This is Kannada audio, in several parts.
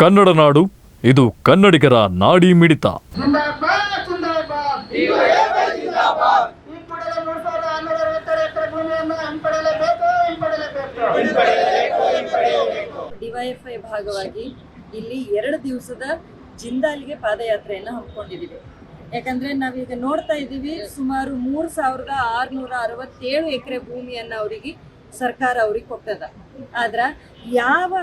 ಕನ್ನಡ ನಾಡು, ಇದು ಕನ್ನಡಿಗರ ನಾಡಿ ಮಿಡಿತ. ಡಿವೈಎಫ್ಐ ಭಾಗವಾಗಿ ಇಲ್ಲಿ ಎರಡು ದಿವಸದ ಜಿಂದಾಲ್ಗೆ ಪಾದಯಾತ್ರೆಯನ್ನು ಹಮ್ಮಿಕೊಂಡಿದ್ದೀವಿ. ಯಾಕಂದ್ರೆ ನಾವೀಗ ನೋಡ್ತಾ ಇದ್ದೀವಿ, ಸುಮಾರು ಮೂರು ಸಾವಿರದ ಆರುನೂರ ಅರವತ್ತೇಳು ಎಕರೆ ಭೂಮಿಯನ್ನು ಅವರಿಗೆ ಸರ್ಕಾರ ಅವ್ರಿಗೆ ಕೊಟ್ಟದ. ಆದ್ರ ಯಾವ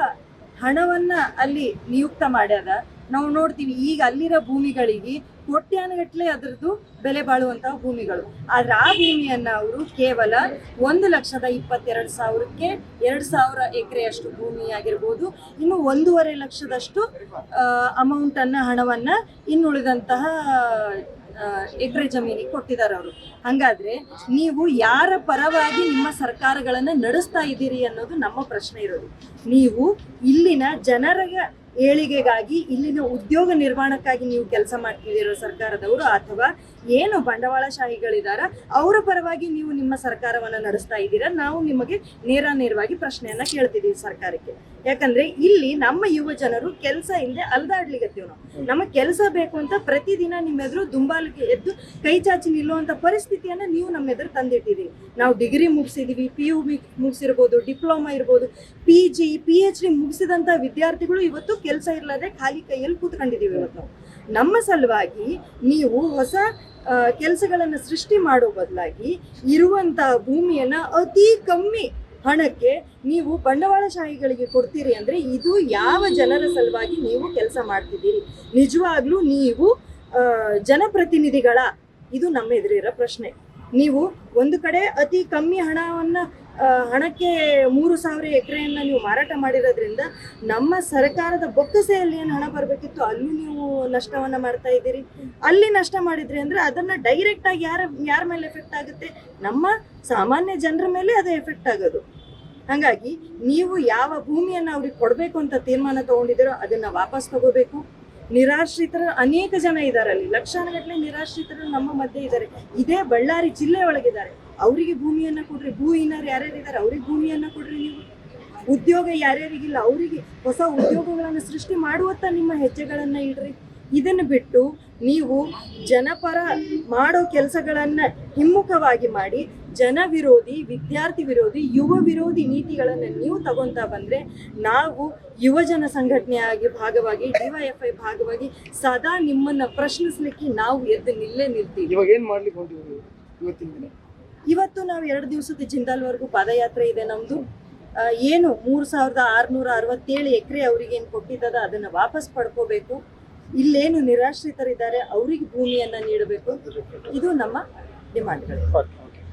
ಹಣವನ್ನ ಅಲ್ಲಿ ನಿಯುಕ್ತ ಮಾಡ್ಯದ ನಾವು ನೋಡ್ತೀವಿ ಈಗ ಅಲ್ಲಿರೋ ಭೂಮಿಗಳಿಗೆ ಕೋಟ್ಯಾನುಗಟ್ಲೆ ಅದರದ್ದು ಬೆಲೆ ಬಾಳುವಂತಹ ಭೂಮಿಗಳು. ಆದ್ರೆ ಆ ಭೂಮಿಯನ್ನ ಅವರು ಕೇವಲ ಒಂದು ಲಕ್ಷದ ಇಪ್ಪತ್ತೆರಡು ಸಾವಿರಕ್ಕೆ ಎರಡು ಸಾವಿರ ಎಕರೆಯಷ್ಟು ಭೂಮಿ ಆಗಿರ್ಬೋದು. ಇನ್ನು ಒಂದೂವರೆ ಲಕ್ಷದಷ್ಟು ಅಮೌಂಟನ್ನು ಹಣವನ್ನ ಇನ್ನುಳಿದಂತಹ ಎಕರೆ ಜಮೀನಿಗೆ ಕೊಟ್ಟಿದ್ದಾರೆ ಅವರು. ಹಂಗಾದ್ರೆ ನೀವು ಯಾರ ಪರವಾಗಿ ನಿಮ್ಮ ಸರ್ಕಾರಗಳನ್ನ ನಡೆಸ್ತಾ ಇದ್ದೀರಿ ಅನ್ನೋದು ನಮ್ಮ ಪ್ರಶ್ನೆ ಇರೋದು. ನೀವು ಇಲ್ಲಿನ ಜನರ ಏಳಿಗೆಗಾಗಿ ಇಲ್ಲಿನ ಉದ್ಯೋಗ ನಿರ್ಮಾಣಕ್ಕಾಗಿ ನೀವು ಕೆಲಸ ಮಾಡ್ತಿದ್ದೀರೋ ಸರ್ಕಾರದವರು ಅಥವಾ ಏನು ಬಂಡವಾಳಶಾಹಿಗಳಿದಾರ, ಅವರ ಪರವಾಗಿ ನೀವು ನಿಮ್ಮ ಸರ್ಕಾರವನ್ನು ನಡೆಸ್ತಾ ಇದ್ದೀರಾ? ನಾವು ನಿಮಗೆ ನೇರ ನೇರವಾಗಿ ಪ್ರಶ್ನೆಯನ್ನ ಕೇಳ್ತಿದ್ದೀವಿ ಸರ್ಕಾರಕ್ಕೆ. ಯಾಕಂದ್ರೆ ಇಲ್ಲಿ ನಮ್ಮ ಯುವ ಜನರು ಕೆಲಸ ಇಲ್ಲದೆ ಅಲ್ದಾಡ್ಲಿಗತ್ತೀವಿ ನಾವು. ನಮಗೆ ಕೆಲಸ ಬೇಕು ಅಂತ ಪ್ರತಿದಿನ ನಿಮ್ಮ ಎದುರು ದುಂಬಾಲಿಗೆ ಎದ್ದು ಕೈ ಚಾಚಿ ನಿಲ್ಲುವಂಥ ಪರಿಸ್ಥಿತಿಯನ್ನ ನೀವು ನಮ್ಮ ಎದುರು ತಂದಿಟ್ಟಿದ್ದೀವಿ ನಾವು ಡಿಗ್ರಿ ಮುಗಿಸಿದೀವಿ ಪಿ ಯು ಮುಗಿಸಿರ್ಬೋದು, ಡಿಪ್ಲೊಮಾ ಇರ್ಬೋದು P G P H D ಮುಗಿಸಿದಂಥ ವಿದ್ಯಾರ್ಥಿಗಳು ಇವತ್ತು ಕೆಲಸ ಇಲ್ಲದೆ ಖಾಲಿ ಕೈಯಲ್ಲಿ ಕೂತ್ಕೊಂಡಿದ್ದೀವಿ ಇವತ್ತು ನಾವು. ನಮ್ಮ ಸಲುವಾಗಿ ನೀವು ಹೊಸ ಕೆಲಸಗಳನ್ನು ಸೃಷ್ಟಿ ಮಾಡೋ ಬದಲಾಗಿ ಇರುವಂತಹ ಭೂಮಿಯನ್ನು ಅತಿ ಕಮ್ಮಿ ಹಣಕ್ಕೆ ನೀವು ಬಂಡವಾಳಶಾಹಿಗಳಿಗೆ ಕೊಡ್ತೀರಿ ಅಂದ್ರೆ ಇದು ಯಾವ ಜನರ ಸಲುವಾಗಿ ನೀವು ಕೆಲಸ ಮಾಡ್ತಿದ್ದೀರಿ ನಿಜವಾಗ್ಲೂ ನೀವು ಜನಪ್ರತಿನಿಧಿಗಳ, ಇದು ನಮ್ಮ ಎದುರಿರೋ ಪ್ರಶ್ನೆ ನೀವು ಒಂದು ಕಡೆ ಅತಿ ಕಮ್ಮಿ ಹಣವನ್ನ ಹಣಕ್ಕೆ ಮೂರು ಸಾವಿರ ಎಕರೆಯನ್ನು ನೀವು ಮಾರಾಟ ಮಾಡಿರೋದ್ರಿಂದ ನಮ್ಮ ಸರ್ಕಾರದ ಬೊಕ್ಕಸೆಯಲ್ಲಿ ಏನು ಹಣ ಬರಬೇಕಿತ್ತು, ಅಲ್ಲೂ ನೀವು ನಷ್ಟವನ್ನ ಮಾಡ್ತಾ ಇದ್ದೀರಿ. ಅಲ್ಲಿ ನಷ್ಟ ಮಾಡಿದ್ರಿ ಅಂದ್ರೆ ಅದನ್ನ ಡೈರೆಕ್ಟ್ ಆಗಿ ಯಾರ ಯಾರ ಮೇಲೆ ಎಫೆಕ್ಟ್ ಆಗುತ್ತೆ? ನಮ್ಮ ಸಾಮಾನ್ಯ ಜನರ ಮೇಲೆ ಅದು ಎಫೆಕ್ಟ್ ಆಗೋದು. ಹಾಗಾಗಿ ನೀವು ಯಾವ ಭೂಮಿಯನ್ನು ಅವ್ರಿಗೆ ಕೊಡಬೇಕು ಅಂತ ತೀರ್ಮಾನ ತಗೊಂಡಿದ್ದೀರೋ ಅದನ್ನು ವಾಪಸ್ ತಗೋಬೇಕು. ನಿರಾಶ್ರಿತರ, ಅನೇಕ ಜನ ಇದ್ದಾರೆ ಅಲ್ಲಿ. ಲಕ್ಷಾನುಗಟ್ಟಲೆ ನಿರಾಶ್ರಿತರು ನಮ್ಮ ಮಧ್ಯೆ ಇದ್ದಾರೆ. ಇದೇ ಬಳ್ಳಾರಿ ಜಿಲ್ಲೆ ಒಳಗಿದ್ದಾರೆ. ಅವರಿಗೆ ಭೂಮಿಯನ್ನ ಕೊಡ್ರಿ. ಭೂ ಇನ್ನಾರು ಯಾರ್ಯಾರು ಇದ್ದಾರೆ? ಅವ್ರಿಗೆ ಭೂಮಿಯನ್ನ ಕೊಡ್ರಿ ನೀವು. ಉದ್ಯೋಗ ಯಾರ್ಯಾರಿಗಿಲ್ಲ, ಅವರಿಗೆ ಹೊಸ ಉದ್ಯೋಗಗಳನ್ನು ಸೃಷ್ಟಿ ಮಾಡುವತ್ತ ನಿಮ್ಮ ಹೆಜ್ಜೆಗಳನ್ನ ಇಡ್ರಿ. ಇದನ್ನು ಬಿಟ್ಟು ನೀವು ಜನಪರ ಮಾಡೋ ಕೆಲಸಗಳನ್ನ ಹಿಮ್ಮುಖವಾಗಿ ಮಾಡಿ ಜನ ವಿರೋಧಿ ವಿದ್ಯಾರ್ಥಿ ವಿರೋಧಿ ಯುವ ವಿರೋಧಿ ನೀತಿಗಳನ್ನು ನೀವು ತಗೊಂತಾ ಬಂದ್ರೆ ನಾವು ಯುವಜನ ಸಂಘಟನೆಯಾಗಿ ಭಾಗವಾಗಿ ಡಿವೈಎಫ್ಐ ಭಾಗವಾಗಿ ಸದಾ ನಿಮ್ಮನ್ನ ಪ್ರಶ್ನಿಸ್ಲಿಕ್ಕೆ ನಾವು ಎದ್ದು ನಿಲ್ಲೇ ನಿಲ್ತೀವಿ. ಇವಾಗ ಏನು ಮಾಡ್ಲಿಕ್ಕೆ ಹೊಂಟಿದ್ದೀವಿ ಇವತ್ತಿನ ದಿನ? ಇವತ್ತು ನಾವು ಎರಡು ದಿವಸದ ಜಿಂದಾಲ್ವರೆಗೂ ಪಾದಯಾತ್ರೆ ಇದೆ ನಮ್ದು. ಏನು ಮೂರು ಸಾವಿರದ ಆರುನೂರ ಅರವತ್ತೇಳು ಎಕರೆ ಅವ್ರಿಗೆ ಏನು ಕೊಟ್ಟಿದ್ದದ ಅದನ್ನು ವಾಪಸ್ ಪಡ್ಕೋಬೇಕು. ಇಲ್ಲೇನು ನಿರಾಶ್ರಿತರಿದ್ದಾರೆ ಅವರಿಗೆ ಭೂಮಿಯನ್ನ ನೀಡಬೇಕು. ಇದು ನಮ್ಮ ಡಿಮಾಂಡ್ಗಳು.